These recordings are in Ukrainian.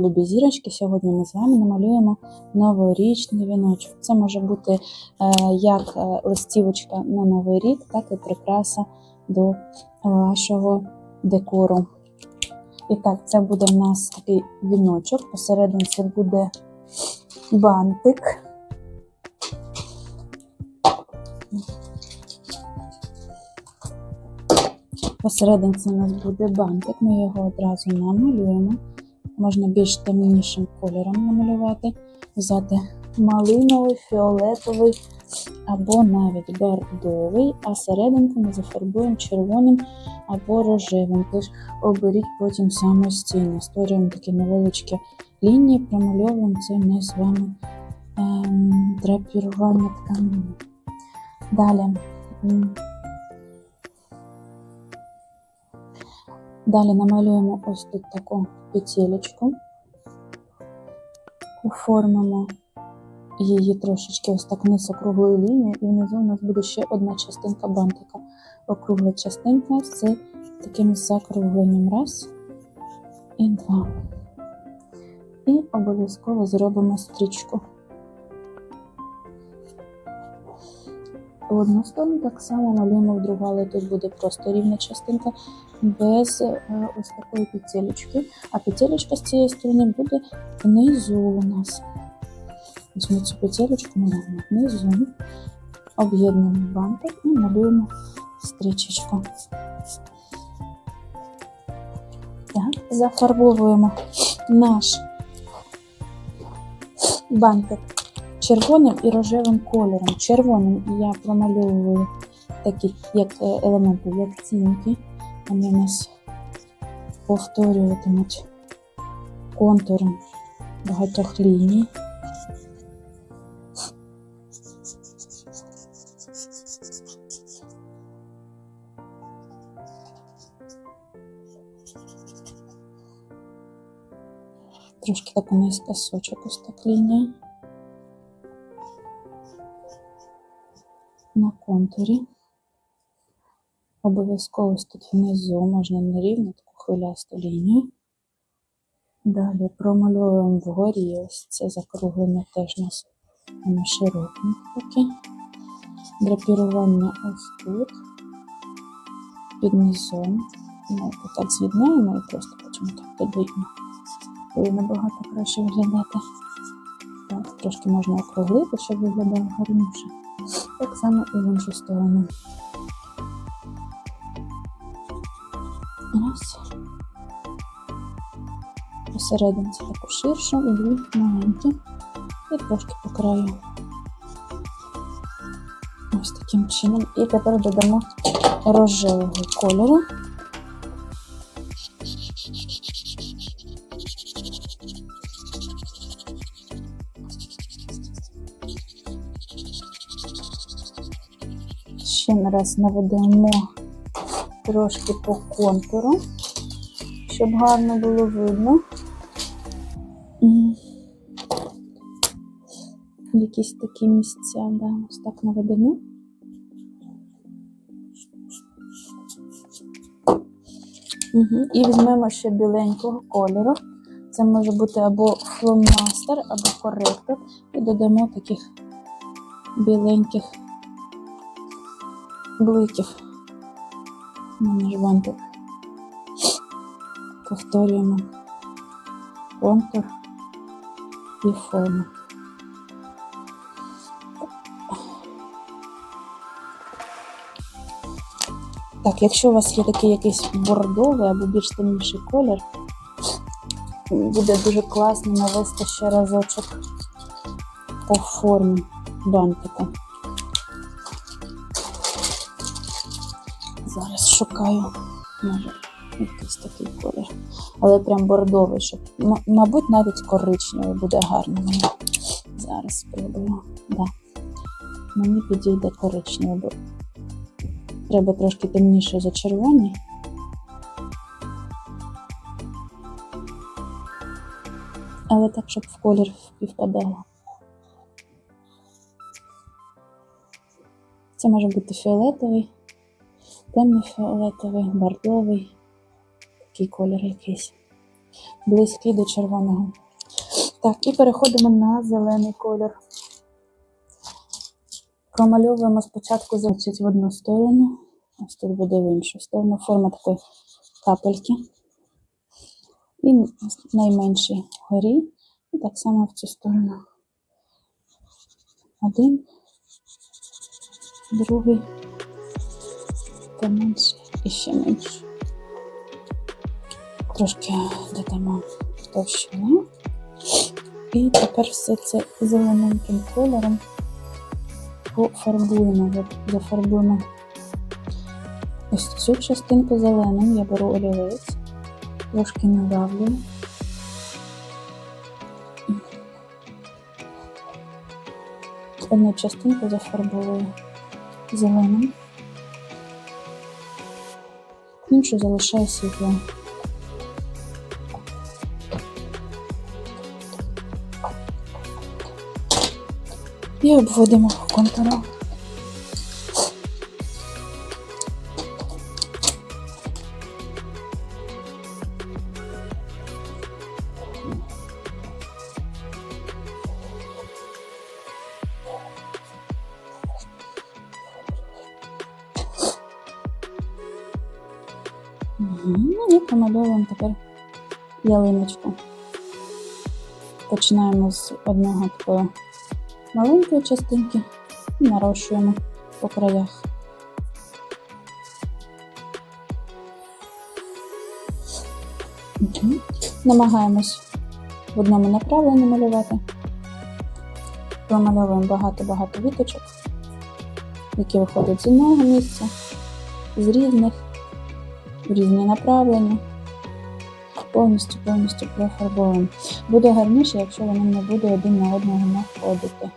любі зірочки, сьогодні ми з вами намалюємо новорічний віночок. Це може бути е, як е, листівочка на новий рік, так і прикраса до вашого декору. І так, це буде в нас такий віночок. Посередині це буде бантик. Посередині це у нас буде бантик, ми його одразу намалюємо. Можна більш темнішим кольором намалювати, взяти малиновий, фіолетовий або навіть бордовий, а серединку ми зафарбуємо червоним або рожевим. Тож оберіть потім самостійно. Створюємо такі невеличкі лінії, промальовуємо це ми з вами ем, драпірування тканини. Далі. Далі намалюємо ось тут таку петелечку, оформимо її трошечки ось так вниз округлою лінією, і внизу у нас буде ще одна частинка бантика. Округла частинка з таким закругленням. Раз і два. І обов'язково зробимо стрічку. Одну сторону так само малюємо в другу, але тут буде просто рівна частинка без е, ось такої петелечки. А петелечка з цієї сторони буде внизу у нас. Ось цю петелечку малюємо внизу, об'єднуємо бантик і малюємо стрічечку. Так, зафарбовуємо наш бантик червоним і рожевим кольором. Червоним я промальовую такі як е, елементи, як цінки. Вони у нас повторюватимуть контуром багатьох ліній. Трошки так у наискосочок ось так лінія. На контурі. Обов'язково тут внизу можна нерівну таку хвилясту лінію. Далі промальовуємо вгорі ось це закруглення теж у нас воно широке таке. Драпірування ось тут, під низом. Ми так з'єднаємо і просто потім так додаємо. Буде набагато краще виглядати. Так, трошки можна округлити, щоб виглядало гарніше. Так само і в іншу сторону. Раз. Посерединці таку ширшу дві маленькі. І трошки по краю. Ось таким чином. І тепер додамо рожевого кольору. Ще раз наведемо трошки по контуру, щоб гарно було видно. Якісь такі місця, да, ось так наведемо. Угу. І візьмемо ще біленького кольору. Це може бути або фломастер, або коректор. І додамо таких біленьких бликів на наш бантик. Повторюємо контур і форму. Так, якщо у вас є такий якийсь бордовий або більш темніший колір, буде дуже класно навести ще разочок по формі бантика. Зараз шукаю, може, якийсь такий колір. Але прям бордовий, щоб, мабуть, навіть коричневий буде гарно. Зараз спробую. Да. Мені підійде коричневий, бо треба трошки темніше за червоний. Але так, щоб в колір співпадало. Це може бути фіолетовий темний фіолетовий, бордовий, такий колір якийсь. близький до червоного. Так, і переходимо на зелений колір. Промальовуємо спочатку значить, в одну сторону, ось тут буде в іншу сторону. Форма такої капельки. І найменший вгорі. І так само в цю сторону. Один, другий, поменше і ще менше. Трошки додамо товщину. І тепер все це зелененьким кольором пофарбуємо, зафарбуємо ось цю частинку зеленим. Я беру олівець, трошки надавлюю. Одну частинку зафарбовую зеленим, іншу залишаю світло. І обводимо контуром. Ялиночку. Починаємо з одного такого маленької частинки і нарощуємо по краях. Намагаємось в одному направленні малювати. Промальовуємо багато-багато віточок, які виходять з одного місця, з різних, в різні направлення. Повністю, повністю профарбовуємо. Буде гарніше, якщо воно не буде один на одного находити.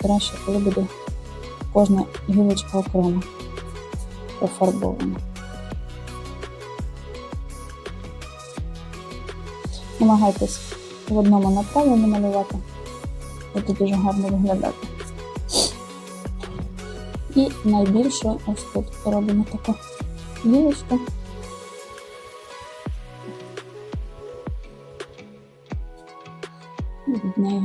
Краще, коли буде кожна гілочка окремо профарбована. Намагайтесь в одному направленні малювати. Буде дуже гарно виглядати. І найбільше ось тут робимо таку гілочку. І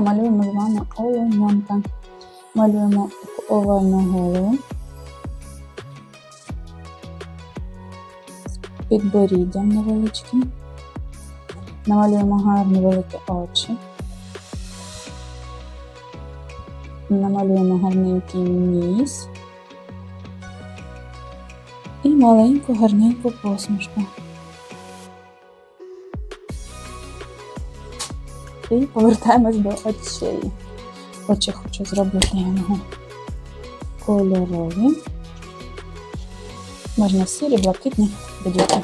намалюємо з вами оленьонка. Малюємо овальну голову. З підборіддям невеличким. Намалюємо гарні великі очі. Намалюємо гарненький ніс. І маленьку гарненьку посмішку. І повертаємось до очей. Очі хочу зробити його кольорові. Можна сірі, блакитні, будь-які.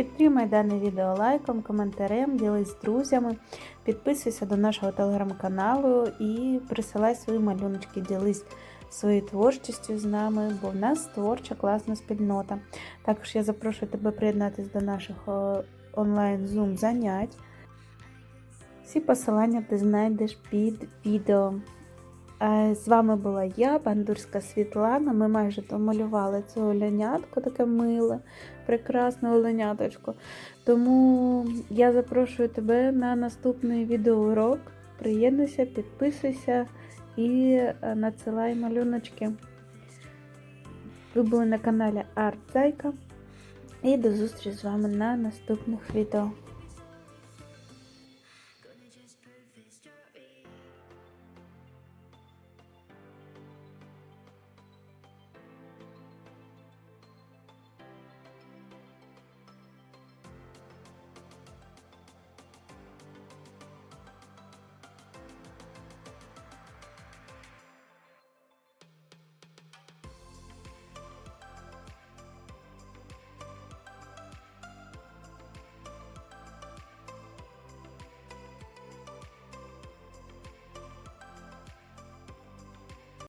Підтримай дане відео лайком, коментарем, ділись з друзями, підписуйся до нашого телеграм-каналу і присилай свої малюночки, ділись своєю творчістю з нами, бо в нас творча класна спільнота. Також я запрошую тебе приєднатися до наших онлайн зум занять. Всі посилання ти знайдеш під відео. Е, З вами була я, Бандурська Світлана. Ми майже домалювали це оленятко, таке миле, прекрасне оленяточко. Тому я запрошую тебе на наступний відеоурок. Приєднуйся, підписуйся і е, надсилай малюночки. Ви були на каналі Арт Зайка. І до зустрічі з вами на наступних відео.